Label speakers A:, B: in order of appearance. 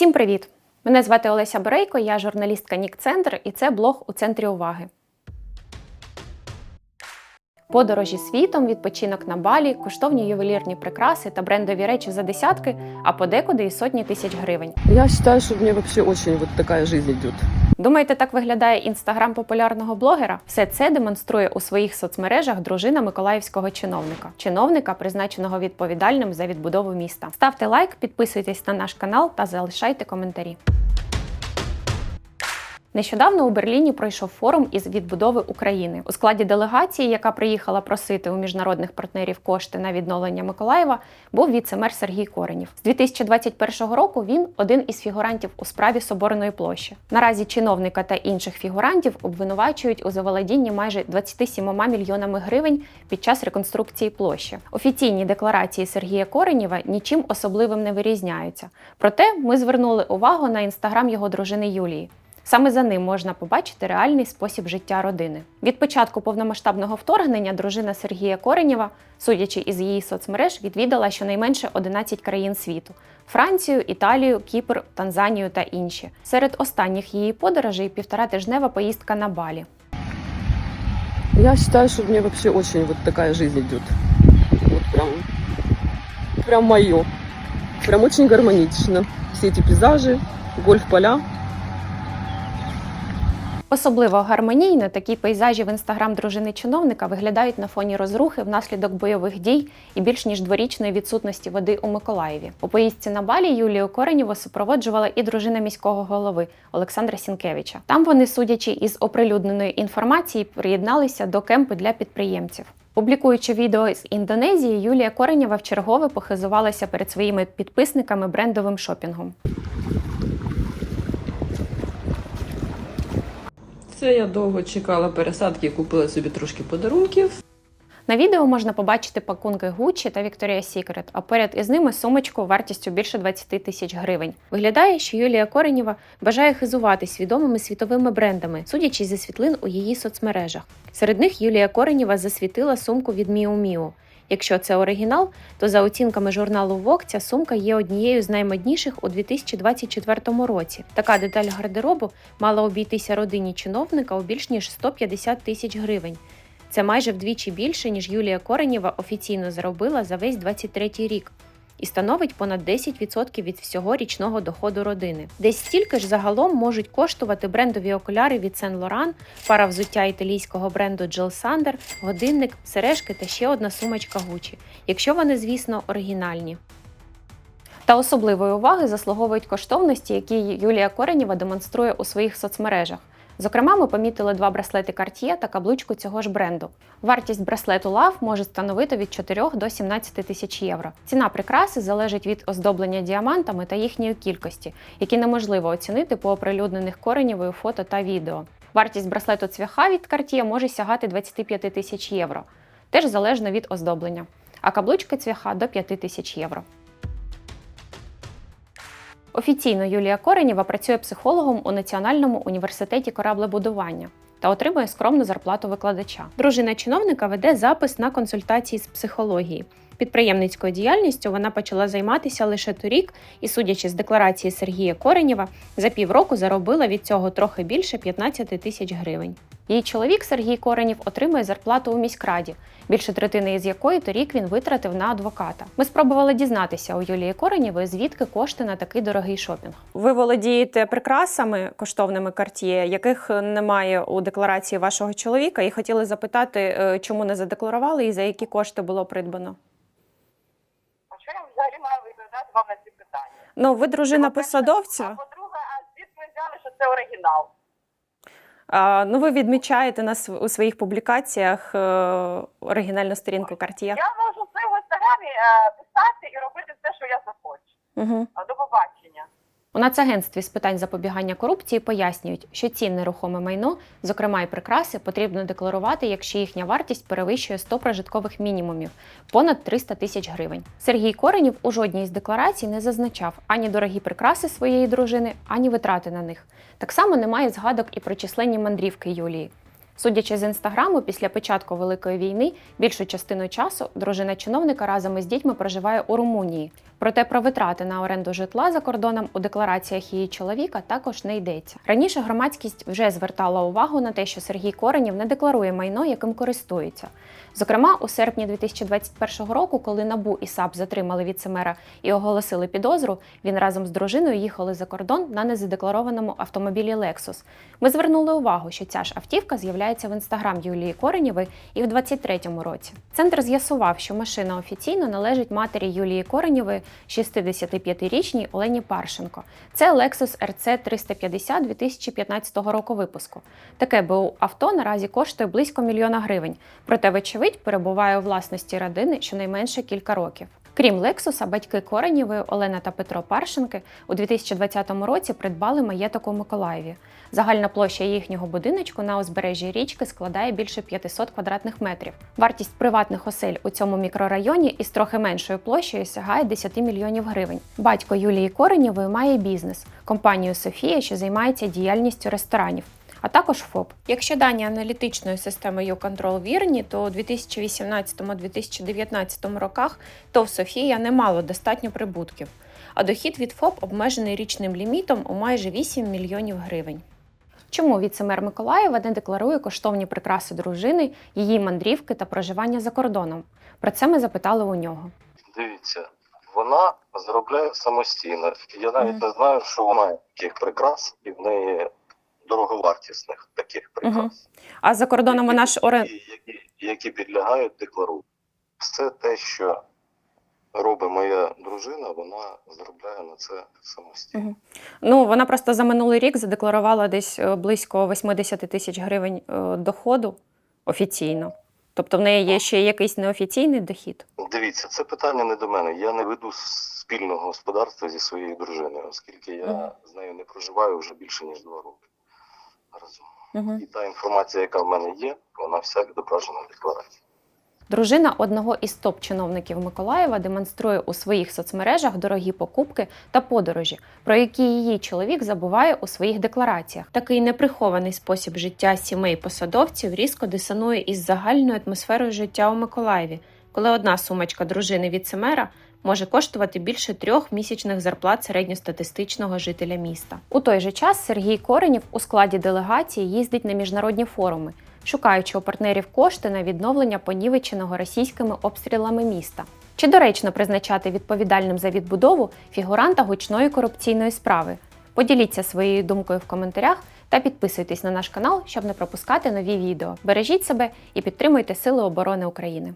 A: Усім привіт! Мене звати Олеся Борейко, я журналістка Нік Центр, і це блог у центрі уваги. Подорожі світом, відпочинок на балі, коштовні ювелірні прикраси та брендові речі за десятки, а подекуди і сотні тисяч гривень.
B: Я считаю, что мне вообще очень вот такая жизнь идет.
A: Думаєте, так виглядає інстаграм популярного блогера? Все це демонструє у своїх соцмережах дружина миколаївського чиновника, чиновника, призначеного відповідальним за відбудову міста. Ставте лайк, підписуйтесь на наш канал та залишайте коментарі. Нещодавно у Берліні пройшов форум із відбудови України. У складі делегації, яка приїхала просити у міжнародних партнерів кошти на відновлення Миколаєва, був віце-мер Сергій Коренів. З 2021 року він один із фігурантів у справі Соборної площі. Наразі чиновника та інших фігурантів обвинувачують у заволодінні майже 27 мільйонами гривень під час реконструкції площі. Офіційні декларації Сергія Коренєва нічим особливим не вирізняються. Проте ми звернули увагу на інстаграм його дружини Юлії. Саме за ним можна побачити реальний спосіб життя родини. Від початку повномасштабного вторгнення дружина Сергія Коренєва, судячи із її соцмереж, відвідала щонайменше 11 країн світу: Францію, Італію, Кіпр, Танзанію та інші. Серед останніх її подорожей півторатижнева поїздка на Балі.
B: Я считаю, что мне вообще очень вот такая жизнь идет. Вот прям, прям мое. Прям очень гармонично. Все эти пейзажи, гольф-поля.
A: Особливо гармонійно такі пейзажі в інстаграм дружини чиновника виглядають на фоні розрухи внаслідок бойових дій і більш ніж дворічної відсутності води у Миколаєві. У поїздці на Балі Юлію Коренєву супроводжувала і дружина міського голови Олександра Сінкевича. Там вони, судячи із оприлюдненої інформації, приєдналися до кемпу для підприємців. Публікуючи відео з Індонезії, Юлія Коренєва вчергове похизувалася перед своїми підписниками брендовим шопінгом.
C: Це я довго чекала пересадки, купила собі трошки подарунків.
A: На відео можна побачити пакунки Gucci та Victoria's Secret, а поряд із ними сумочку вартістю більше 20 тисяч гривень. Виглядає, що Юлія Коренєва бажає хизуватись відомими світовими брендами, судячи зі світлин у її соцмережах. Серед них Юлія Коренєва засвітила сумку від Miu Miu. Якщо це оригінал, то за оцінками журналу Vogue ця сумка є однією з наймодніших у 2024 році. Така деталь гардеробу мала обійтися родині чиновника у більш ніж 150 тисяч гривень. Це майже вдвічі більше, ніж Юлія Коренєва офіційно заробила за весь 23-й рік. І становить понад 10% від всього річного доходу родини. Десь стільки ж загалом можуть коштувати брендові окуляри від Saint Laurent, пара взуття італійського бренду Jill Sander, годинник, сережки та ще одна сумочка Gucci, якщо вони, звісно, оригінальні. Та особливої уваги заслуговують коштовності, які Юлія Коренєва демонструє у своїх соцмережах. Зокрема, ми помітили два браслети Cartier та каблучку цього ж бренду. Вартість браслету Love може становити від 4 до 17 тисяч євро. Ціна прикраси залежить від оздоблення діамантами та їхньої кількості, які неможливо оцінити по оприлюднених коренєвою фото та відео. Вартість браслету цвяха від Cartier може сягати 25 тисяч євро, теж залежно від оздоблення, а каблучка цвяха до 5 тисяч євро. Офіційно Юлія Коренєва працює психологом у Національному університеті кораблебудування та отримує скромну зарплату викладача. Дружина чиновника веде запис на консультації з психології. Підприємницькою діяльністю вона почала займатися лише торік, і, судячи з декларації Сергія Коренєва, за півроку заробила від цього трохи більше 15 тисяч гривень. Її чоловік Сергій Коренів отримує зарплату у міськраді, більше третини із якої торік він витратив на адвоката. Ми спробували дізнатися у Юлії Коренєвої, звідки кошти на такий дорогий шопінг. Ви володієте прикрасами коштовними Cartier, яких немає у декларації вашого чоловіка, і хотіли запитати, е, чому не задекларували і за які кошти було придбано.
D: А що я взагалі маю відповідати вам на ці питання?
A: Ну, ви дружина
D: А
A: посадовця.
D: по-друге, а звідки ви взяли, що це оригінал?
A: Ну, ви відмічаєте нас у своїх публікаціях е, оригінальну сторінку Cartier.
D: Я можу в інстаграмі е, писати і робити все, що я захочу.
A: Угу.
D: А, До побачення.
A: У Нацагентстві з питань запобігання корупції пояснюють, що ці нерухоме майно, зокрема і прикраси, потрібно декларувати, якщо їхня вартість перевищує 100 прожиткових мінімумів понад 300 тисяч гривень. Сергій Коренів у жодній з декларацій не зазначав ані дорогі прикраси своєї дружини, ані витрати на них. Так само немає згадок і про численні мандрівки Юлії. Судячи з інстаграму, після початку великої війни більшу частину часу дружина чиновника разом із дітьми проживає у Румунії. Проте про витрати на оренду житла за кордоном у деклараціях її чоловіка також не йдеться. Раніше громадськість вже звертала увагу на те, що Сергій Коренів не декларує майно, яким користується. Зокрема, у серпні 2021 року, коли НАБУ і САП затримали віцемера і оголосили підозру, він разом з дружиною їхали за кордон на незадекларованому автомобілі Lexus. Ми звернули увагу, що ця ж автівка з'являється в інстаграм Юлії Коренєвої і в 2023 році. Центр з'ясував, що машина офіційно належить матері Юлії Коренєвої, 65-річній Олені Паршенко. Це Lexus RC 350 2015 року випуску. Таке БУ авто наразі коштує близько мільйона гривень, проте, вочевидь, перебуває у власності родини щонайменше кілька років. Крім Лексуса, батьки Коренєвої Олена та Петро Паршенки у 2020 році придбали маєток у Миколаєві. Загальна площа їхнього будиночку на узбережжі річки складає більше 500 квадратних метрів. Вартість приватних осель у цьому мікрорайоні із трохи меншою площею сягає 10 мільйонів гривень. Батько Юлії Коренєвої має бізнес компанію Софія, що займається діяльністю ресторанів. А також ФОП. Якщо дані аналітичної системи YouControl вірні, то у 2018-2019 роках ТОВ Софія не мало достатньо прибутків, а дохід від ФОП обмежений річним лімітом у майже 8 мільйонів гривень. Чому віцемер Миколаєва не декларує коштовні прикраси дружини, її мандрівки та проживання за кордоном? Про це ми запитали у нього.
E: Дивіться, вона заробляє самостійно. Я навіть
A: Мгм.
E: не знаю, що вона має таких прикрас, і в неї дороговартісних таких прикрас.
A: А за кордоном вона ж орен...
E: які, які, які підлягають деклару. Все те, що робить моя дружина, вона заробляє на це самостійно.
A: Мгм. Ну, вона просто за минулий рік задекларувала десь е, близько 80 тисяч гривень е, доходу офіційно. Тобто в неї є ще якийсь неофіційний дохід.
E: Дивіться, це питання не до мене. Я не веду спільного господарства зі своєю дружиною, оскільки я з нею не проживаю вже більше ніж два роки.
A: Угу.
E: І та інформація, яка в мене є, вона вся відображена в декларації.
A: Дружина одного із топ-чиновників Миколаєва демонструє у своїх соцмережах дорогі покупки та подорожі, про які її чоловік забуває у своїх деклараціях. Такий неприхований спосіб життя сімей посадовців різко дисонує із загальною атмосферою життя у Миколаєві, коли одна сумочка дружини віцемера може коштувати більше трьох місячних зарплат середньостатистичного жителя міста. У той же час Сергій Коренєв у складі делегації їздить на міжнародні форуми, шукаючи у партнерів кошти на відновлення понівеченого російськими обстрілами міста. Чи доречно призначати відповідальним за відбудову фігуранта гучної корупційної справи? Поділіться своєю думкою в коментарях та підписуйтесь на наш канал, щоб не пропускати нові відео. Бережіть себе і підтримуйте Сили оборони України.